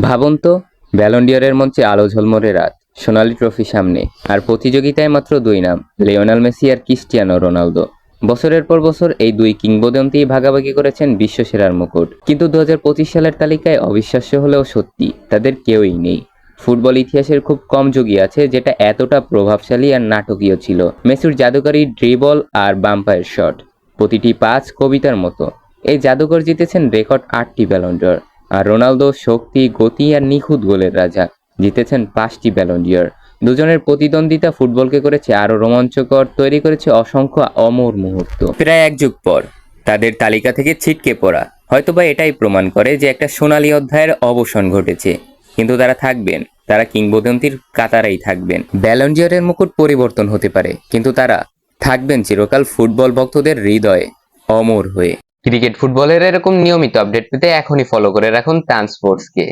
ভাবুন তো ব্যালন্ডিয়রের মঞ্চে আলো ঝলমরে রাত, সোনালি ট্রফি সামনে, আর প্রতিযোগিতায় মাত্র দুই নাম, লিওনেল মেসি আর ক্রিস্টিয়ানো রোনালদো। বছরের পর বছর এই দুই কিংবদন্তি ভাগাভাগি করেছেন বিশ্বসেরার মুকুট। কিন্তু দু হাজার পঁচিশ সালের তালিকায় অবিশ্বাস্য হলেও সত্যি, তাদের কেউই নেই। ফুটবল ইতিহাসের খুব কম যোগী আছে যেটা এতটা প্রভাবশালী আর নাটকীয় ছিল। মেসির জাদুকরী ড্রিবল আর বাম্পায়ার শট, প্রতিটি পাঁচ কবিতার মতো। এই জাদুকর জিতেছেন রেকর্ড আটটি ব্যালন্ডর আর রোনালদো শক্তি, গতি আর নিখুঁত গোলের রাজা। জিতেছেন পাঁচটি ব্যালন্ডিয়র দুজনের প্রতিদ্বন্দ্বিতা ফুটবলকে করেছে, আরও রোমাঞ্চকর, তৈরি করেছে অসংখ্য অমর মুহূর্ত। প্রায় এক যুগ পর, তাদের তালিকা থেকে ছিটকে পড়া। হয়তোবা এটাই প্রমাণ করে যে একটা সোনালি অধ্যায়ের অবসান ঘটেছে। কিন্তু তারা থাকবেন, তারা কিংবদন্তির কাতারাই থাকবেন। ব্যালন্ডিয়রের মুকুট পরিবর্তন হতে পারে, কিন্তু তারা থাকবেন চিরকাল ফুটবল ভক্তদের হৃদয়ে অমর হয়ে। ক্রিকেট ফুটবলের এরকম নিয়মিত আপডেট পেতে এখনই ফলো করে রাখুন ট্রান্সপোর্টস স্পোর্টসকে